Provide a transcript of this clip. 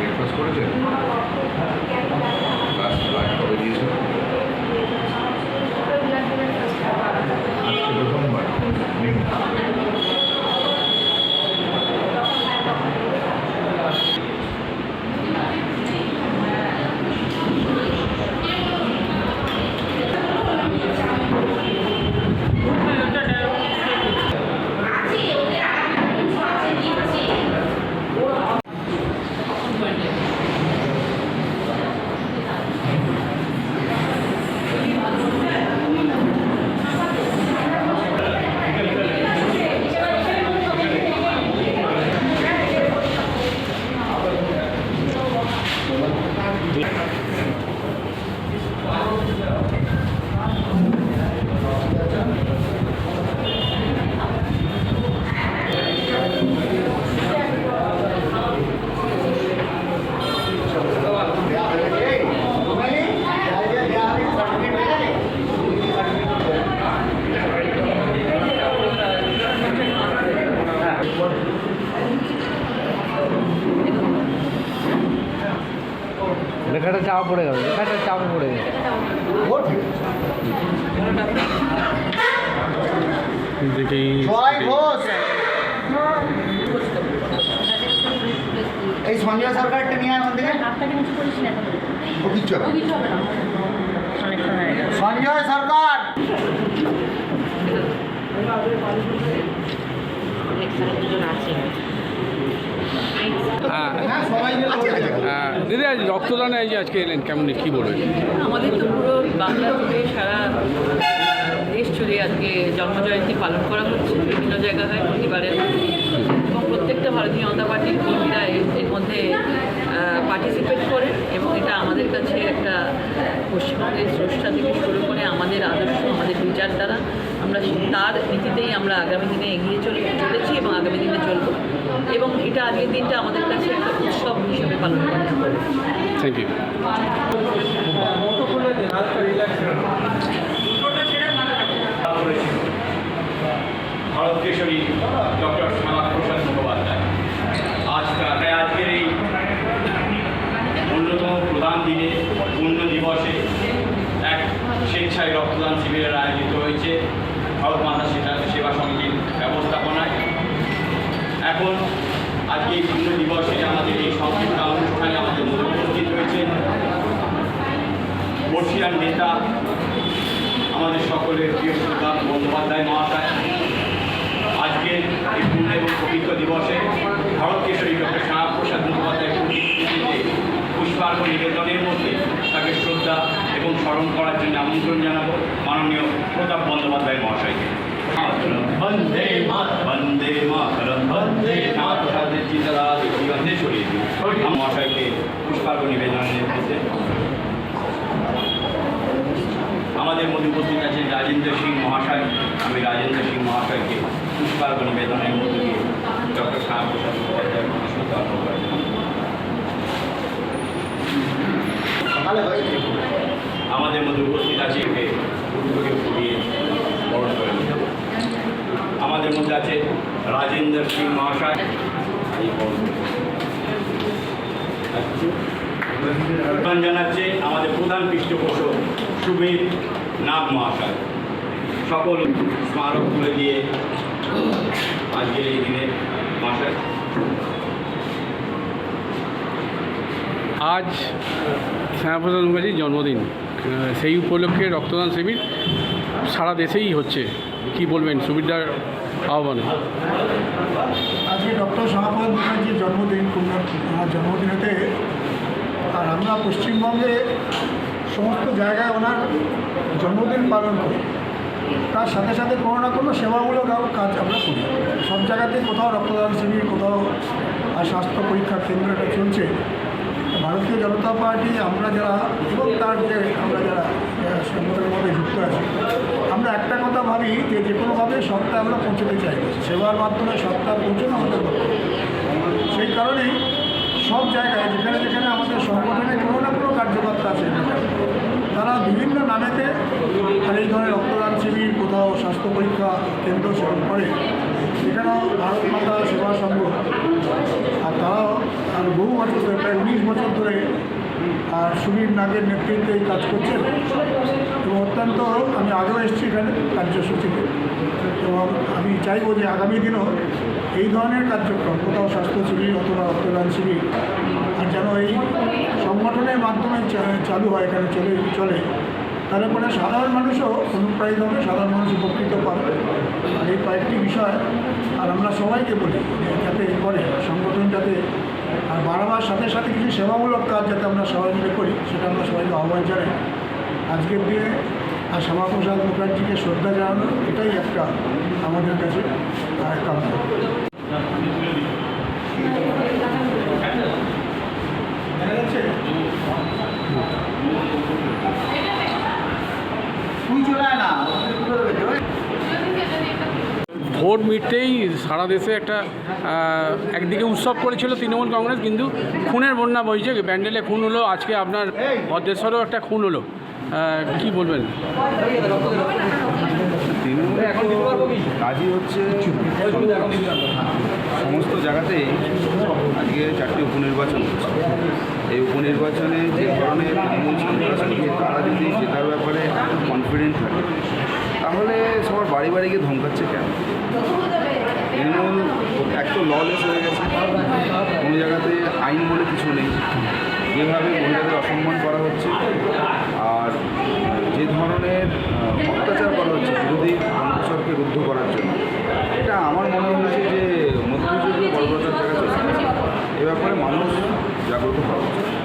Breakfast করেছেন লেখাটা চাপা পড়ে গেল লেখাটা চাপা পড়ে গেল এই সঞ্জয় সরকারটা নিয়ে এখন। থেকে ও কিচ্ছু হবে না। সঞ্জয় সরকার। হ্যাঁ সবাই। হ্যাঁ, দিদি আজ রক্তদানে যে আজকে এলেন, কেমন, কি বলবেন? আমাদের তো পুরো বাংলা জুড়ে সারা দেশ জুড়ে আজকে জন্মজয়ন্তী পালন করা হচ্ছে, বিভিন্ন জায়গায় প্রতিবারের এবং প্রত্যেকটা ভারতীয় জনতা পার্টির কর্মীরা এর- এর মধ্যে পার্টিসিপেট করেন এবং এটা আমাদের কাছে একটা পশ্চিমবঙ্গের স্রষ্টা থেকে শুরু করে আমাদের আদর্শ, আমাদের বিচার দ্বারা আমরা তার নীতিতেই আমরা আগামী দিনে এগিয়ে চলে, চলেছি এবং আগামী দিনে চলব। এবং এটা আজকের দিনটা আমাদের কাছে একটা উৎসব হিসেবে পালন করা হবে thank you Bharat Kesari doctor Shyamaprasad Mukhopadhyay আজকাল আজকের এই অন্যতম প্রধান দিনে পূর্ণ দিবসে এক স্বেচ্ছায় রক্তদান শিবিরের আয়োজিত হয়েছে ভারত মাতা সেবা সেবা সমিতির ব্যবস্থাপনায় এখন আজকে এই শূন্য দিবসে আমাদের এই সংক্ষিপ্ত অনুষ্ঠানে আমাদের মধ্যে উপস্থিত হয়েছে বর্ষিয়ার নেতা, আমাদের সকলের প্রিয় সুলতান বন্দ্যোপাধ্যায় মহাশয়। আজকে এই পূর্ণ এবং পবিত্র দিবসে ভারত কেশরী ডক্টর শ্যামাপ্রসাদ মুখোপাধ্যায় প্রতিকৃতিতে পুষ্পার্ঘ নিবেদনের মধ্যে তাকে শ্রদ্ধা এবং স্মরণ করার জন্য আমন্ত্রণ জানাব মাননীয় প্রতাপ বন্দ্যোপাধ্যায় মহাশয়কে বন্দে বন্দে মাতরম বন্দে শ্যামাপ্রসাদের চিন্তারা জীবনে ছড়িয়ে দিই মহাশয়কে পুষ্পার্ঘ নিবেদনের মধ্যে আমাদের মধ্যে উপস্থিত আছেন রাজেন্দ্র সিং মহাশয় আমি রাজেন্দ্র সিং মহাশয়কে পুষ্পার্ঘ নিবেদনের মধ্য দিয়ে ডক্টর শ্যামাপ্রসাদ। আমাদের মধ্যে উপস্থিত আছে একে উদ্যোগে ফুটিয়ে বরণ করে নিতে। আমাদের মধ্যে আছে রাজেন্দ্র সিং মহাশয়। এই বরণ সম্মান জানাচ্ছে আমাদের প্রধান পৃষ্ঠপোষক সুবীর নাগ মহাশয়। সকল স্মারক তুলে দিয়ে আজকের এই দিনে আজ শ্যামাপ্রসাদ মুখার্জির জন্মদিন। সেই উপলক্ষে রক্তদান শিবির সারা দেশেই হচ্ছে। কি বলবেন সুবিধার আহ্বানে? আজকে ডক্টর শ্যামাপ্রসাদ মুখার্জির জন্মদিন আমার জন্মদিনেতে। আর আমরা পশ্চিমবঙ্গে সমস্ত জায়গায় ওনার জন্মদিন পালন করি। তার সাথে সাথে কোনো না কোনো সেবামূলক কাজ আমরা করি। সব জায়গাতে কোথাও রক্তদান শিবির, কোথাও আর স্বাস্থ্য পরীক্ষা কেন্দ্র এটা চলছে। ভারতীয় জনতা পার্টি, আমরা যারা এবং তার যে, আমরা যারা সংগঠনের মধ্যে যুক্ত আছি, আমরা একটা কথা ভাবি যে যে কোনোভাবে সবটা আমরা পৌঁছতে চাই সেবার মাধ্যমে সবটা পৌঁছানো আমাদের। সেই কারণেই সব জায়গায়, যেখানে যেখানে আমাদের সংগঠনে কোনো না কোনো কার্যকর্তা আছে, তারা বিভিন্ন নামেতে আর এই ধরনের রক্তদান শিবির, কোথাও স্বাস্থ্য পরীক্ষা কেন্দ্র সেবন করে সেখানেও ভারত মাতা সেবা সংঘ আর তারাও আর বহু বছর ধরে, প্রায় উনিশ বছর ধরে, আর সুবীর নাগের নেতৃত্বে এই কাজ করছেন। এবং অত্যন্ত আমি আগেও এসেছি এখানে কার্যসূচিতে। এবং আমি চাইব যে আগামী দিনও এই ধরনের কার্যক্রম, কোথাও স্বাস্থ্য শিবির অথবা রক্তদান শিবির, আর যেন এই সংগঠনের মাধ্যমে চালু হয়, এখানে চলে চলে। তাহলে পরে সাধারণ মানুষও অনুপ্রাণিত হবে সাধারণ মানুষ উপকৃত পাবে। আর এই কয়েকটি বিষয়, আর আমরা সবাইকে বলি যাতে করে সংগঠন যাতে, আর বাড়াবার সাথে সাথে কিছু সেবামূলক কাজ যাতে আমরা সবাই মিলে করি, সেটা আমরা সবাইকে আহ্বান জানাই। আজকের দিনে আর শ্যামাপ্রসাদ মুখার্জিকে শ্রদ্ধা জানানো, এটাই একটা আমাদের কাছে আর কাম্য দেখা যাচ্ছে? ভোট মিটতেই সারা দেশে একটা একদিকে উৎসব করেছিল তৃণমূল কংগ্রেস কিন্তু খুনের বন্যা বইছে ব্যান্ডেলে খুন হলো আজকে আপনার ভদ্রেশ্বরেও একটা খুন হলো। কি বলবেন? কাজই হচ্ছে সমস্ত জায়গাতেই আজকে চারটি উপনির্বাচন হচ্ছে। এই উপনির্বাচনে যে ধরনের তৃণমূল সন্ত্রাস করছে তারা যদি জেতার ব্যাপারে কনফিডেন্ট থাকে, তাহলে সবার বাড়ি বাড়ি গিয়ে ধমকাচ্ছে কেন? তৃণমূল এক তো ললেস হয়ে গেছে, কোনো জায়গাতে আইন বলে কিছু নেই। যেভাবে মহিলাদের অসম্মান করা হচ্ছে, আর যে ধরনের অত্যাচার করা হচ্ছে বিরোধী অন্তঃসরকে রুদ্ধ করার জন্য, এটা আমার মনে হয়েছে যে মধ্যযুগীয় বর্বরতার জায়গা এ ব্যাপারে মানুষ de água